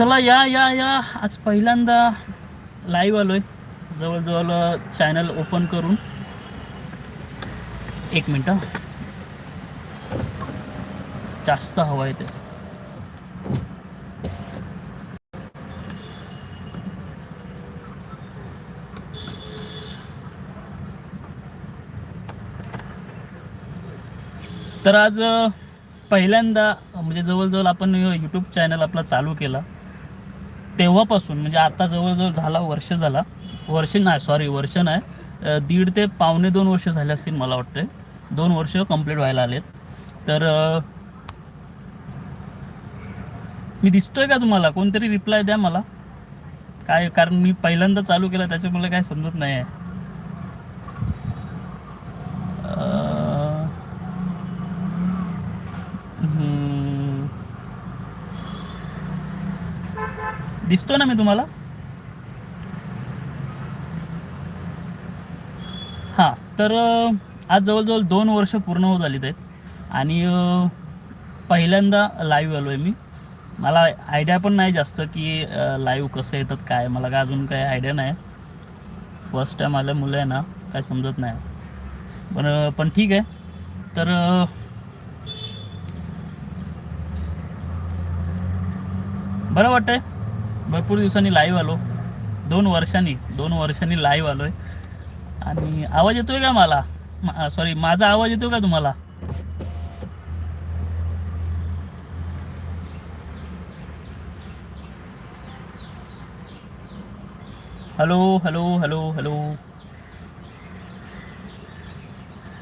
चला या या या. आज पहिल्यांदा लाईव्ह आहे जवळजवळ चॅनल ओपन करून. एक मिनटं जास्त हवा आहे ते. तर आज पहिल्यांदा म्हणजे जवळजवळ आपण यूट्यूब चॅनल आपला चालू केला. तेव्हापासून म्हणजे आता जवळजवळ झाला वर्ष झाला. वर्ष नाही सॉरी वर्ष नाही. दीड ते पावणे दोन वर्ष झाले असतील मला वाटते दोन वर्ष कंप्लीट व्हायला आलेत. तर मी दिसतोय का तुम्हाला? कोणतरी रिप्लाय द्या मला. काय कारण मी पहिल्यांदा चालू केलं त्याच्यामुळे काय समजत नाही आहे दिसतो ना मी तुम्हाला? हां तर आज जवळजवळ दोन वर्ष पूर्ण होत आली आहेत. आणि पहिल्यांदा लाईव्ह आलो आहे मी. मला आयडिया पण नाही जास्त की लाईव्ह कसं येतात काय. मला काय अजून काही आयडिया नाही. फर्स्ट टाईम आल्या मुलं आहे ना काय समजत नाही. पण पण ठीक आहे. तर बरं वाटतंय. भरपूर दिवसांनी लाईव्ह आलो. दोन वर्षांनी दोन वर्षांनी लाईव्ह आलो आहे आणि आवाज येतोय का मला? सॉरी माझा आवाज येतोय का तुम्हाला? Hello hello hello hello.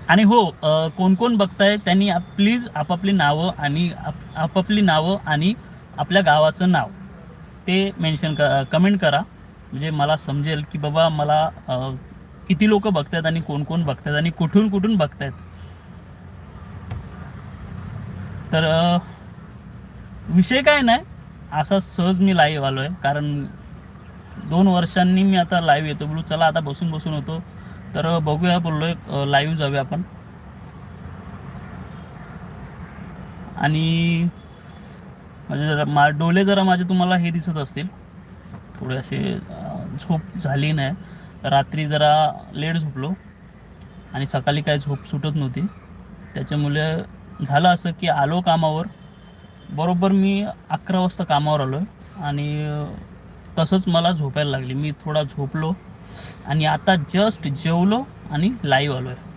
आणि हो कोण कोण बघताय त्यांनी प्लीज आपापली नावं आणि आप- आपापली नावं आणि आपल्या गावाचं नाव. ते मेन्शन क कमेंट करा. म्हणजे मला समजेल की बाबा मला किती लोक बघतायत आणि कोण कोण बघतायत आणि कुठून कुठून बघतायत. तर विषय काय नाही असा सहज मी लाईव्ह आलो आहे कारण दोन वर्षांनी मी आता लाईव्ह येतो बोलू चला आता बसून बसून होतो. तर बघूया बोललो आहे लाईव्ह जाऊया आपण. आणि म्हणजे जरा मा डोले जरा माझे तुम्हाला हे दिसत असतील. थोडे असे झोप झाली नाही. रात्री जरा लेट झोपलो. आणि सकाळी काय झोप सुटत नव्हती. त्याच्यामुळे झालं असं की आलो कामावर. बरोबर मी अकरा वाजता कामावर आलो आहे आणि तसंच मला झोपायला लागली. मी थोडा झोपलो. आणि आता जस्ट जेवलो आणि लाईव्ह आलो आहे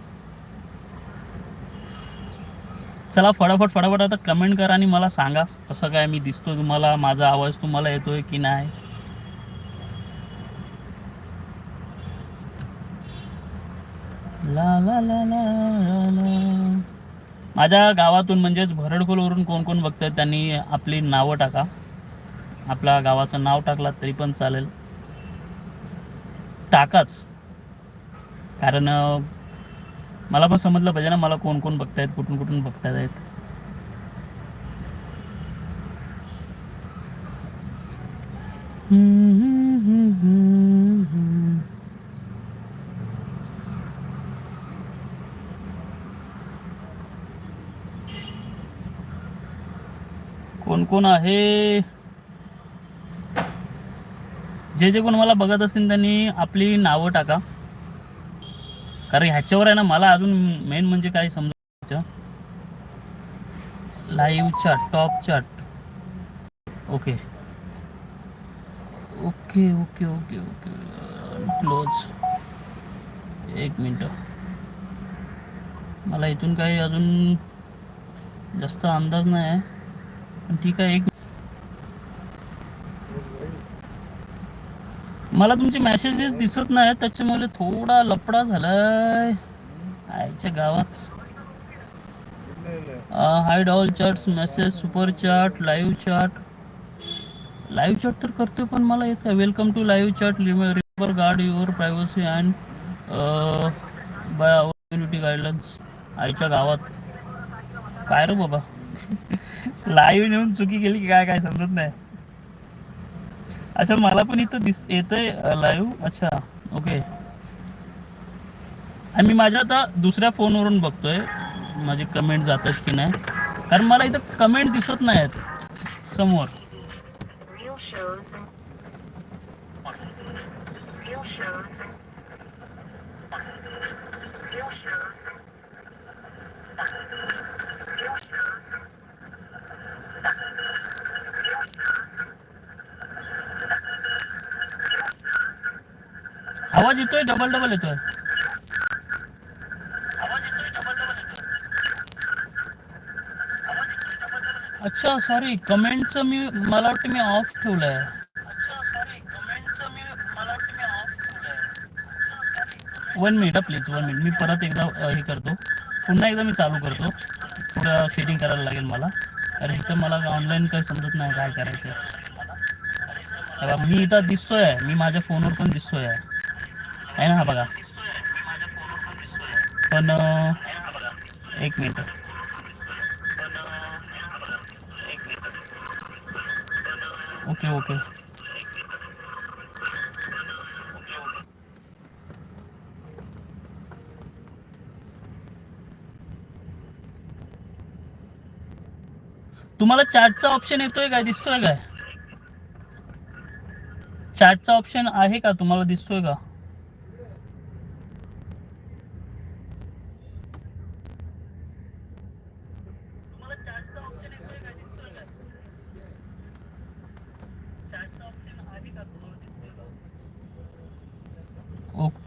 चला फटाफट फटाफट आता कमेंट करा आणि मला सांगा कसं काय मी दिसतो तुम्हाला माझा आवाज तुम्हाला येतोय की नाही? ला ला ला ला ला ला. माझ्या गावातून म्हणजेच भरडखोलवरून कोण कोण बघतायत त्यांनी आपली नावं टाका. आपल्या गावाचं नाव टाकलात तरी पण चालेल. टाकाच. कारण मला पण समजलं पाहिजे ना मला कोण कोण बघतायत कुठून कुठून बघतायत. आहेत कोण कोण आहे? जे जे कोण मला बघत असतील त्यांनी आपली नावं टाका. कारण ह्याच्यावर आहे ना मला अजून मेन म्हणजे काय समजायचं? Live chat top chat okay okay okay okay okay close एक मिनटं मला इथून काही अजून जास्त अंदाज नाही आहे. पण ठीक आहे एक मला तुमचे मेसेजेस दिसत नाहीत त्याच्यामुळे थोडा लपडा झालाय. आयच्या गावात. Hi doll chat message super chat live chat live chat तर करतोय पण मला येत आहे welcome to live chat remember guard your privacy and by community guidelines आईच्या गावात. काय रे बाबा? लाईव्ह नेऊन चुकी केली की काय काय समजत नाही. अच्छा मला पण इथं दिस येतंय लाईव्ह अच्छा ओके आणि मी माझ्या आता दुसऱ्या फोनवरून बघतोय माझे कमेंट जातात की नाही. कारण मला इथं कमेंट दिसत नाहीत समोर. Real shows. And real shows and real shows and real shows and आवाज येतोय? डबल डबल येतोय. अच्छा सॉरी कमेंटचं मी मला वाटतं मी ऑफ ठेवलंय. One minute please one minute मी परत एकदा हे करतो. पुन्हा एकदा मी चालू करतो. थोडं सेटिंग करायला लागेल मला. कारण इथं मला ऑनलाईन काही समजत नाही काय करायचं. मी इथं दिसतोय. मी माझ्या फोनवर पण दिसतोय. आहे ना हा बघा पण एक मिनिट ओके ओके तुम्हाला चॅटचा ऑप्शन येतोय काय? दिसतोय काय? चॅटचा ऑप्शन आहे का? तुम्हाला दिसतोय का?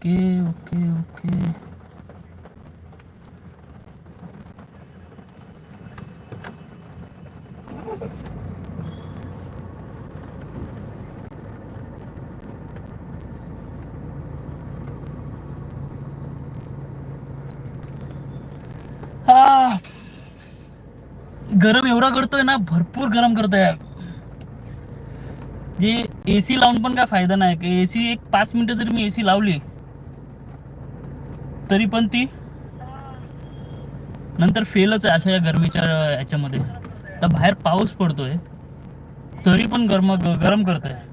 ओके ओके ओके हा. गरम एवढा करतोय ना भरपूर गरम करतोय. जे एसी लावून पण काय फायदा नाही. एसी एक पाच मिनिटं जरी मी एसी लावली तरी पण ती नंतर फेलच आहे अशा या गरमीच्या याच्यामध्ये. तर बाहेर पाऊस पडतोय. तरी पण गरम गरम करत आहे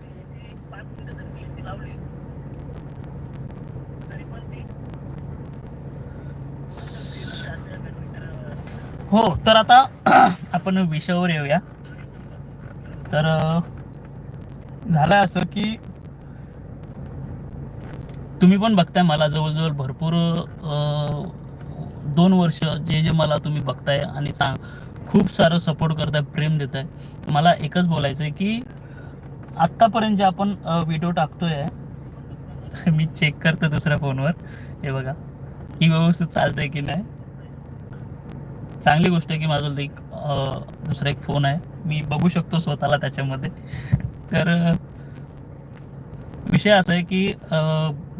हो तर आता आपण विषयावर येऊया. तर झालं असं की तुम्ही पण बघताय मला जवळजवळ भरपूर दोन वर्ष जे जे मला तुम्ही बघताय आणि सांग खूप सारं सपोर्ट करताय प्रेम देताय. आहे मला एकच बोलायचं आहे की आत्तापर्यंत जे आपण व्हिडिओ टाकतोय मी चेक करतो दुसऱ्या फोनवर हे बघा की व्यवस्थित चालतंय की नाही? चांगली गोष्ट आहे की माझं एक दुसरा एक फोन आहे. मी बघू शकतो स्वतःला त्याच्यामध्ये. तर विषय असा आहे की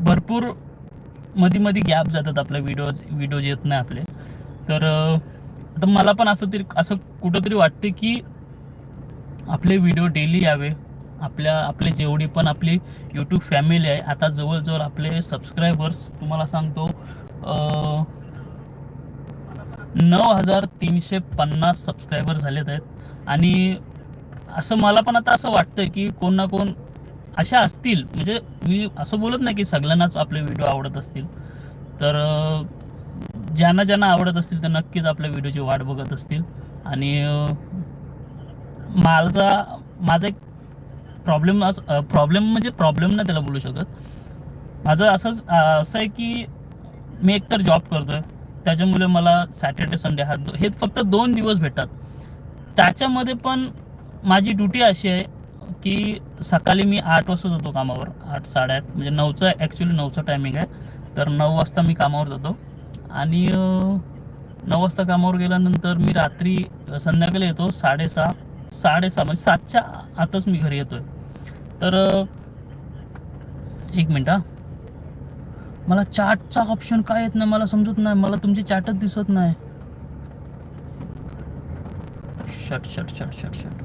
भरपूरमध्ये मध्ये गॅप जातात आपल्या व्हिडिओ व्हिडिओज येत नाही आपले. तर आता मला पण असं तरी असं कुठंतरी वाटते की आपले व्हिडिओ डेली यावे. आपल्या आपले जेवढी पण आपली यूट्यूब फॅमिली आहे आता जवळजवळ आपले सबस्क्रायबर्स तुम्हाला सांगतो नऊ हजार तीनशे पन्नास सबस्क्रायबर झालेत आहेत. आणि असं मला पण आता असं वाटतं की कोण ना कोण अशा असतील म्हणजे मी असं बोलत नाही की सगळ्यांनाच आपले व्हिडिओ आवडत असतील तर ज्यांना ज्यांना आवडत असतील तर नक्कीच आपल्या व्हिडिओची वाट बघत असतील. आणि माझा माझा एक प्रॉब्लेम प्रॉब्लेम म्हणजे प्रॉब्लेम नाही त्याला बोलू शकत. माझं असंच असं आहे की मी एकतर जॉब करतो आहे त्याच्यामुळे मला सॅटर्डे संडे हा हे फक्त दोन दिवस भेटतात. त्याच्यामध्ये पण माझी ड्युटी अशी आहे की सकाळी मी आठ वाजता जातो कामावर. आठ साडेआठ म्हणजे नऊचं ॲक्च्युली नऊचं टायमिंग आहे. तर नऊ वाजता मी कामावर जातो. आणि नऊ वाजता कामावर गेल्यानंतर मी रात्री संध्याकाळी येतो. साडेसहा साडेसहा म्हणजे सातच्या आतच मी घरी येतो आहे तर एक मिनिट हा. मला चाटचा ऑप्शन काय येत नाही मला समजत नाही. मला तुमची चाटच दिसत नाही. Shut shut shut shut shut.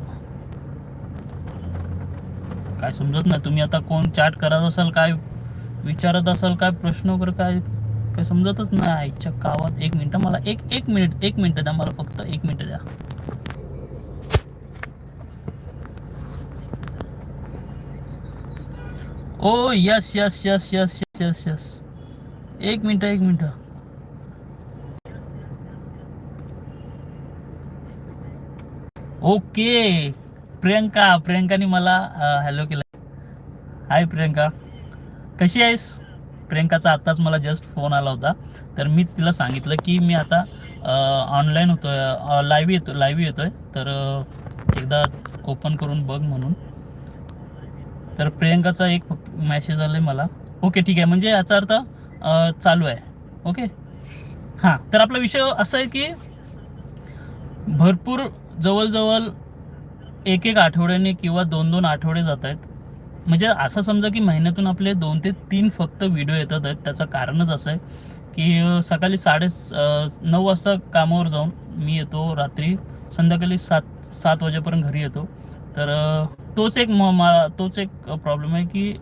काय समजत नाही. तुम्ही आता कोण चॅट करत असाल काय विचारत असाल काय प्रश्न वगैरे काय काय समजतच नाही. आईच्या गावात एक मिनटं मला एक एक मिनिट एक मिनटं द्या मला फक्त एक मिनटं द्या. ओ yes yes yes yes yes yes yes एक मिनटं एक मिनटं. ओके प्रियंका प्रियंकाने मला हॅलो केलं. हाय प्रियंका. कशी आहेस? प्रियंकाचा आत्ताच मला जस्ट फोन आला होता. तर मीच तिला सांगितलं की मी आता ऑनलाईन होतो आहे लाईव्ह येतो लाईव्ह येतो आहे तर एकदा ओपन करून बघ म्हणून. तर प्रियंकाचा एक मेसेज आला आहे मला. ओके ठीक आहे. म्हणजे याचा अर्थ चालू आहे. ओके हां. तर आपला विषय असा आहे की भरपूर जवळजवळ एक एक आठवड्याने किंवा दोन दोन आठवडे जात आहेत. म्हणजे असं समजा की महिन्यातून आपले दोन ते तीन फक्त व्हिडिओ येतात आहेत. त्याचं कारणच असं आहे की सकाळी साडे नऊ वाजता कामावर जाऊन मी येतो रात्री. संध्याकाळी सात सात वाजेपर्यंत घरी येतो. तर तोच एक म मा तोच एक प्रॉब्लेम आहे की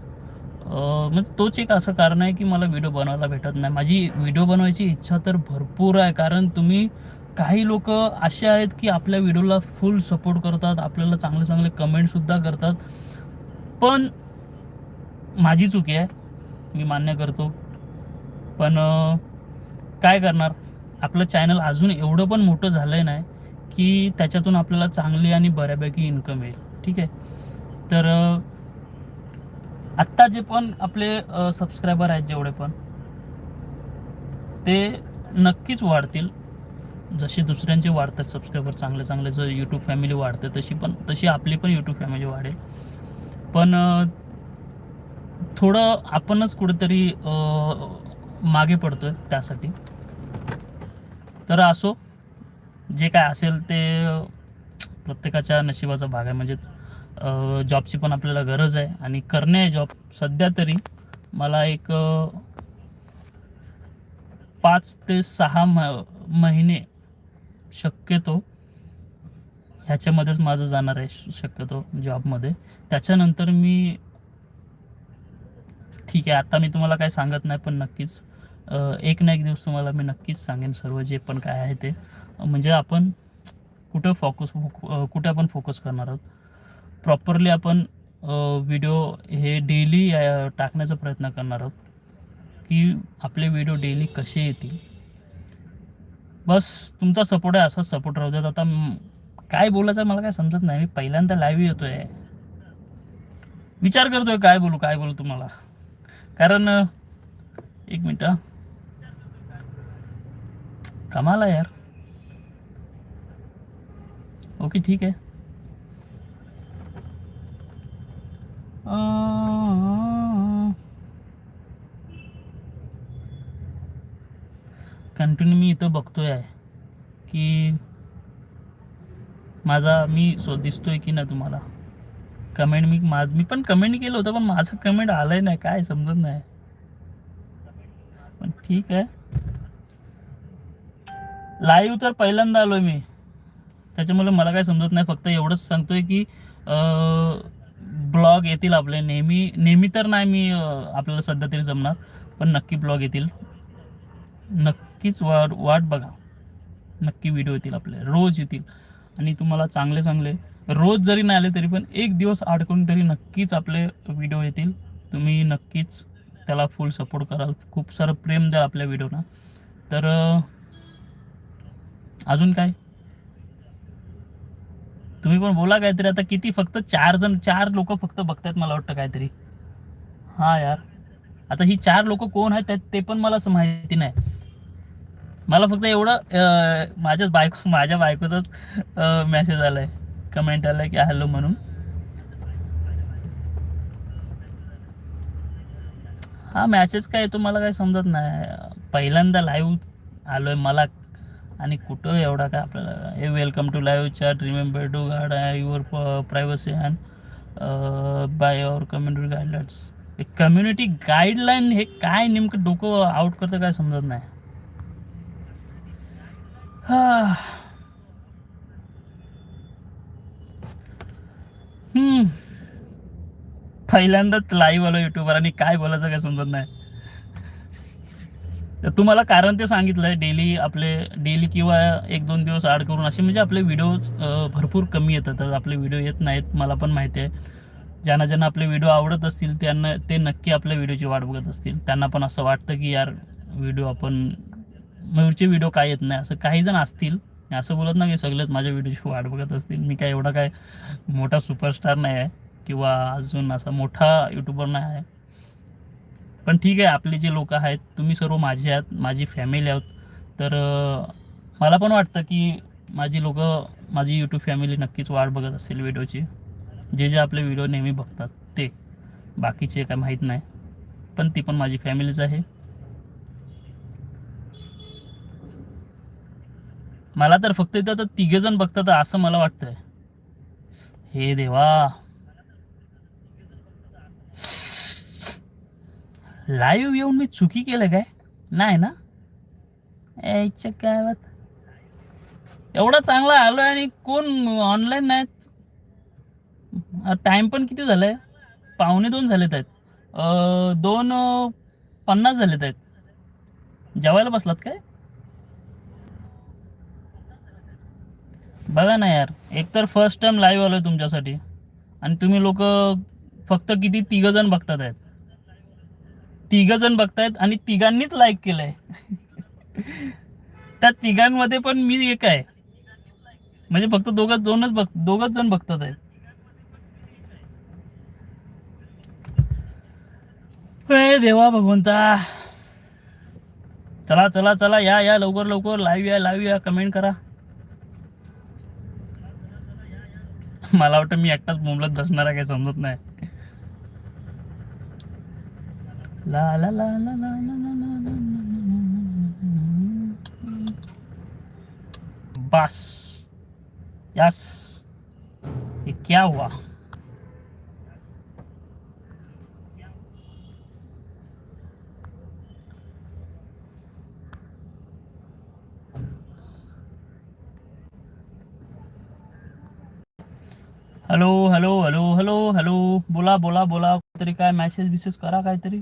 म्हणजे तोच एक असं कारण आहे की मला व्हिडिओ बनवायला भेटत नाही. माझी व्हिडिओ बनवायची इच्छा तर भरपूर आहे. कारण तुम्ही काही लोक असे आहेत की आपल्या व्हिडिओला फुल सपोर्ट करतात आपल्याला चांगले चांगले कमेंटसुद्धा करतात. पण माझी चुकी आहे मी मान्य करतो. पण काय करणार? आपलं चॅनल अजून एवढं पण मोठं झालं आहे नाही की त्याच्यातून आपल्याला चांगली आणि बऱ्यापैकी इन्कम येईल. ठीक आहे? तर आत्ता जे पण आपले सबस्क्रायबर आहेत जेवढे पण ते नक्कीच वाढतील. जसे दुसऱ्यांचे वाढतात सबस्क्रायबर चांगले चांगले जर यूट्यूब फॅमिली वाढते तशी पण तशी आपली पण यूट्यूब फॅमिली वाढेल. पण थोडं आपणच कुठेतरी मागे मागे पडतोय त्यासाठी. तर असो जे काय असेल ते प्रत्येकाच्या नशिबाचा भाग आहे. म्हणजे जॉबची पण आपल्याला गरज आहे. आणि करणे आहे जॉब सध्या तरी मला एक पाच ते सहा म महिने शक्यतो ह्याच्यामध्येच माझं जाणार आहे श- शक्यतो जॉबमध्ये. त्याच्यानंतर मी ठीक आहे आता मी तुम्हाला काय सांगत नाही पण नक्कीच एक ना एक दिवस तुम्हाला मी नक्कीच सांगेन सर्व जे पण काय आहे ते. म्हणजे आपण कुठं फोकस कुठे आपण फोकस करणार आहोत? प्रॉपरली आपण व्हिडिओ हे डेली टाकण्याचा प्रयत्न करणार आहोत की आपले व्हिडिओ डेली कसे येतील? बस तुमचा सपोर्ट आहे असाच सपोर्ट राहू देत आता काय बोलायचं मला काय समजत नाही. मी पहिल्यांदा लाईव्ह येतोय. विचार करतोय काय बोलू काय बोलू तुम्हाला. कारण एक मिनिट. कमाला यार. ओके ठीक आहे कंटिन्यू मी इथं बघतोय आहे की माझा मी सो दिसतोय की नाही तुम्हाला? कमेंट मी माझ मी पण कमेंट केलं होतं पण माझं कमेंट आलंय नाही काय समजत नाही. पण ठीक आहे. लाईव्ह तर पहिल्यांदा आलोय मी. त्याच्यामुळे मला काय समजत नाही फक्त एवढंच सांगतोय की ब्लॉग येतील आपले. नेहमी नेहमी तर नाही मी आपल्याला सध्या तरी जमणार पण नक्की ब्लॉग येतील. नक्कीच वाट वाट बघा. नक्की व्हिडिओ येतील आपले. रोज येतील. आणि तुम्हाला चांगले चांगले रोज जरी नाही आले तरी पण एक दिवस अडकून तरी नक्कीच आपले व्हिडिओ येतील. तुम्ही नक्कीच त्याला फुल सपोर्ट कराल. खूप सारं प्रेम द्याल आपल्या व्हिडिओना तर अजून काय? तुम्ही पण बोला काहीतरी. आता किती? फक्त चार जण चार लोक फक्त बघतायत मला वाटतं काहीतरी. हा यार. आता ही चार लोक कोण आहेत ते पण मला असं माहिती नाही. मला फक्त एवढं माझ्याच बायको माझ्या बायकोचाच मेसेज आलाय. कमेंट आलाय की हॅलो म्हणून. हा मॅसेज काय तो मला काय समजत नाही. पहिल्यांदा लाईव्ह आलोय मला. आणि कुठं एवढा काय आपल्याला uh, uh, हे welcome to live chat remember to guard your privacy and by your community guidelines community guideline हे काय नेमकं डोकं आउट करतं काय समजत नाही. पहिल्यांदाच लाईव्ह आलो युट्यूबवर आणि काय बोलायचं काय समजत नाही. तर तुम्हाला कारण ते सांगितलं आहे डेली आपले डेली किंवा एक दोन दिवस आड करून असे म्हणजे आपले व्हिडिओ भरपूर कमी येतात. तर आपले व्हिडिओ येत नाहीत मला पण माहिती आहे. ज्यांना ज्यांना आपले व्हिडिओ आवडत असतील त्यांना ते नक्की आपल्या व्हिडिओची वाट बघत असतील. त्यांना पण असं वाटतं की यार व्हिडिओ आपण मयूरचे व्हिडिओ काय येत नाही असं काही जण असतील. असं बोलत नाही की सगळेच माझ्या व्हिडिओची वाट बघत असतील. मी काय एवढा काय मोठा सुपरस्टार नाही आहे किंवा अजून असा मोठा यूट्यूबर नाही आहे. पण ठीक आहे आपले जे लोक आहेत तुम्ही सर्व माझे आहात माझी फॅमिली आहोत. तर मला पण वाटतं की माझी लोक माझी यूट्यूब फॅमिली नक्कीच वाट बघत असेल व्हिडिओची जे जे आपले व्हिडिओ नेहमी बघतात ते. बाकीचे काय माहीत नाही. पण ती पण माझी फॅमिलीच आहे. मला तर फक्त इथं तर तिघे जण बघतात असं मला वाटतंय. हे देवा. लाईव्ह येऊन मी चुकी केलं काय? नाही ना? यायच्या काय बात? एवढा चांगला आलो आणि कोण ऑनलाईन नाहीत? टाइम पण किती झालाय? पावणे दोन झालेत आहेत. दोन पन्नास झालेत आहेत. जेवायला बसलात काय? बघा ना यार एक तर फर्स्ट टाइम लाईव्ह आलो आहे तुमच्यासाठी. आणि तुम्ही लोक फक्त किती तिघ जण बघतात आहेत. तिघ जण बघतायत आणि तिघांनीच लाईक केलंय. त्या तिघांमध्ये पण मी एक आहे. म्हणजे फक्त दोघं दोनच बघ दोघच जण बघतात आहेत. देवा भगवंता. चला चला चला या या लवकर लवकर लाईव्ह या लाईव्ह या कमेंट करा. मला वाटतं मी एकटाच मुंबईत दसणार आहे काही समजत नाही ला ला ला बस यस ये क्या हुआ hello hello hello hello hello बोला बोला बोला. तरी काय मॅसेज बिसेज करा काहीतरी.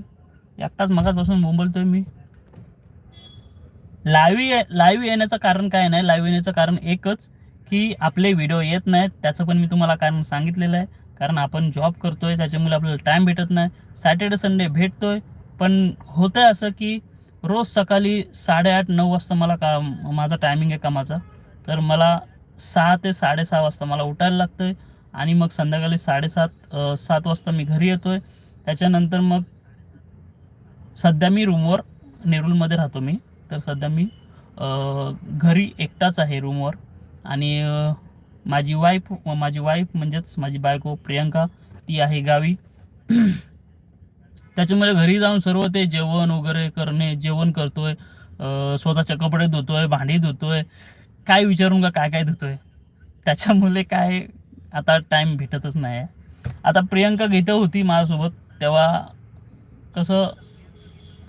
एकटाच मगाचपासून बोंबलतोय मी. लाईव्ह लाईव्ह येण्याचं कारण काय नाही? लाईव्ह येण्याचं कारण एकच की आपले व्हिडिओ येत नाहीत. त्याचं पण मी तुम्हाला कारण सांगितलेलं आहे. कारण आपण जॉब करतोय त्याच्यामुळे आपल्याला टाईम भेटत नाही. सॅटर्डे संडे भेटतोय. पण होतं आहे असं की रोज सकाळी साडेआठ नऊ वाजता मला का माझा टायमिंग आहे कामाचा. तर मला सहा ते साडेसहा वाजता मला उठायला लागतं आहे आणि मग संध्याकाळी साडेसात सात वाजता मी घरी येतो आहे त्याच्यानंतर मग सध्या मी रूमवर नेरूलमध्ये राहतो मी. तर सध्या मी घरी एकटाच आहे रूमवर आणि माझी वाईफ माझी वाईफ म्हणजेच माझी बायको प्रियंका ती आहे गावी. त्याच्यामुळे घरी जाऊन सर्व ते जेवण वगैरे करणे जेवण करतोय. स्वतःचे कपडे धुतोय भांडी धुतोय. काय विचारून का काय काय धुतोय? त्याच्यामुळे काय आता टाईम भेटतच नाही आहे आता प्रियंका घेतं होती माझ्यासोबत तेव्हा कसं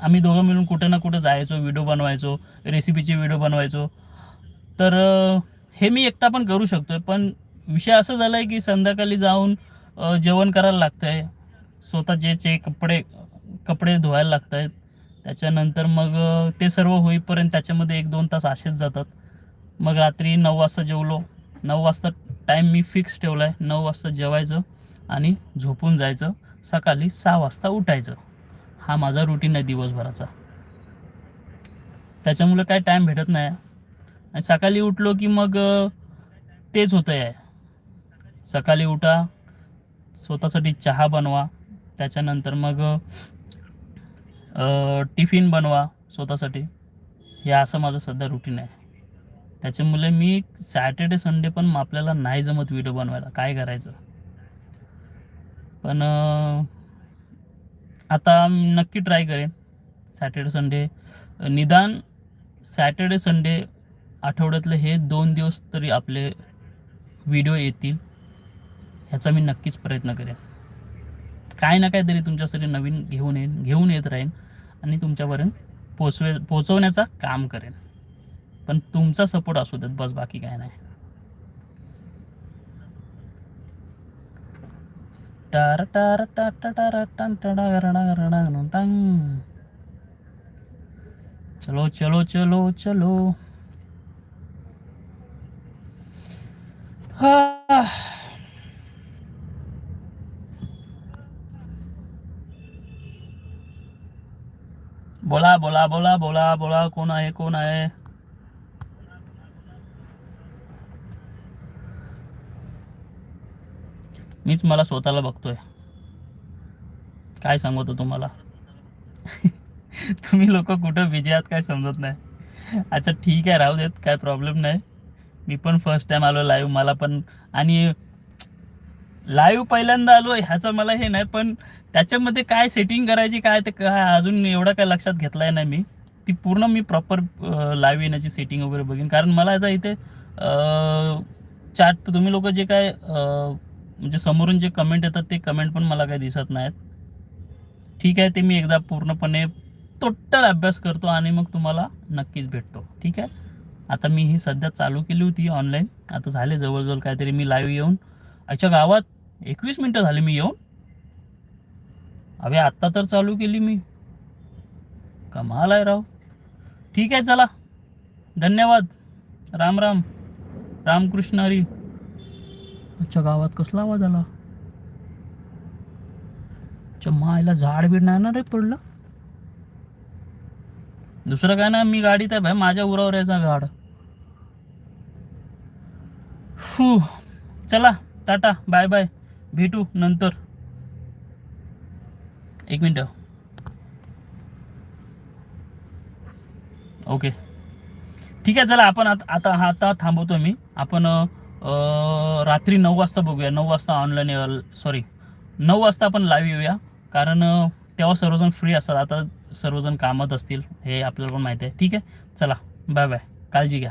आम्ही दोघं मिळून कुठं ना कुठं जायचो व्हिडिओ बनवायचो रेसिपीचे व्हिडिओ बनवायचो. तर हे मी एकटा पण करू शकतोय पण विषय असं झाला आहे की संध्याकाळी जाऊन जेवण करायला लागतं आहे स्वतःचे कपडे कपडे धुवायला लागत आहेत त्याच्यानंतर मग ते सर्व होईपर्यंत त्याच्यामध्ये एक दोन तास असेच जातात. मग रात्री नऊ वाजता जेवलो. नऊ वाजता टाईम मी फिक्स ठेवला आहे नऊ वाजता जेवायचं आणि झोपून जायचं. सकाळी सहा वाजता उठायचं. हा माझा रुटीन आहे दिवसभराचा. त्याच्यामुळे काय टाईम भेटत नाही. आणि सकाळी उठलो की मग तेच होतं आहे सकाळी उठा स्वतःसाठी चहा बनवा. त्याच्यानंतर मग टिफिन बनवा स्वतःसाठी. हे असं माझं सध्या रुटीन आहे. त्याच्यामुळे मी सॅटर्डे संडे पण आपल्याला नाही जमत व्हिडिओ बनवायला. काय करायचं? पण आता नक्की ट्राय करेन. सॅटर्डे संडे निदान सॅटर्डे संडे आठवड्यातले हे दोन दिवस तरी आपले व्हिडिओ येतील. ह्याचा मी नक्कीच प्रयत्न करेन. काय ना काहीतरी तुमच्यासाठी नवीन घेऊन येईन घेऊन येत राहीन आणि तुमच्यापर्यंत पोचवे पोचवण्याचा काम करेन. पण तुमचा सपोर्ट असू देत बस बाकी काय नाही. टार टार टार टार टांग चलो चलो चलो चलो. हा. बोला बोला बोला बोला बोला कोण आहे कोण आहे? मीच मला स्वतःला बघतोय. काय सांगतो तुम्हाला? तुम्ही लोक कुठं बिझी आहात काय समजत नाही. अच्छा ठीक आहे राहू देत काय प्रॉब्लेम नाही. मी पण फर्स्ट टाईम आलो लाईव्ह मला पण. आणि लाईव्ह पहिल्यांदा आलो ह्याचं मला हे नाही पण त्याच्यामध्ये काय सेटिंग करायची काय ते काय अजून एवढं काय लक्षात घेतलंय नाही मी. ती पूर्ण मी प्रॉपर लाईव्ह येण्याची सेटिंग वगैरे बघीन. कारण मला आता इथे चॅट तुम्ही लोक जे काय म्हणजे समोरून जे कमेंट येतात ते कमेंट पण मला काही दिसत नाहीत. ठीक आहे ते मी एकदा पूर्णपणे टोटल अभ्यास करतो आणि मग तुम्हाला नक्कीच भेटतो. ठीक आहे? आता मी ही सध्या चालू केली होती ऑनलाईन आता झाले जवळजवळ काहीतरी मी लाईव्ह येऊन. आजच्या गावात एकवीस मिनटं झाली मी येऊन. अवे आत्ता तर चालू केली मी. कमाल आहे राव. ठीक आहे चला. धन्यवाद. राम राम. रामकृष्ण हरी. अच्छा गावात कसला आवाज आला? अच्छा मायला झाड बीड नाही ना रे पडलं. दुसरं काय ना मी गाडीत आहे भाई माझ्या उरावर यायचा गाड. फू चला टाटा बाय बाय भेटू नंतर. एक मिनटं. ओके. ठीक आहे चला आपण आता आता आता थांबवतो मी. आपण रात्री नऊ वाजता बघूया. नऊ वाजता ऑनलाईन सॉरी नऊ वाजता आपण लाईव्ह येऊया. कारण तेव्हा सर्वजण फ्री असतात. आता सर्वजण कामात असतील हे आपल्याला पण माहिती आहे. ठीक आहे? चला बाय बाय काळजी घ्या.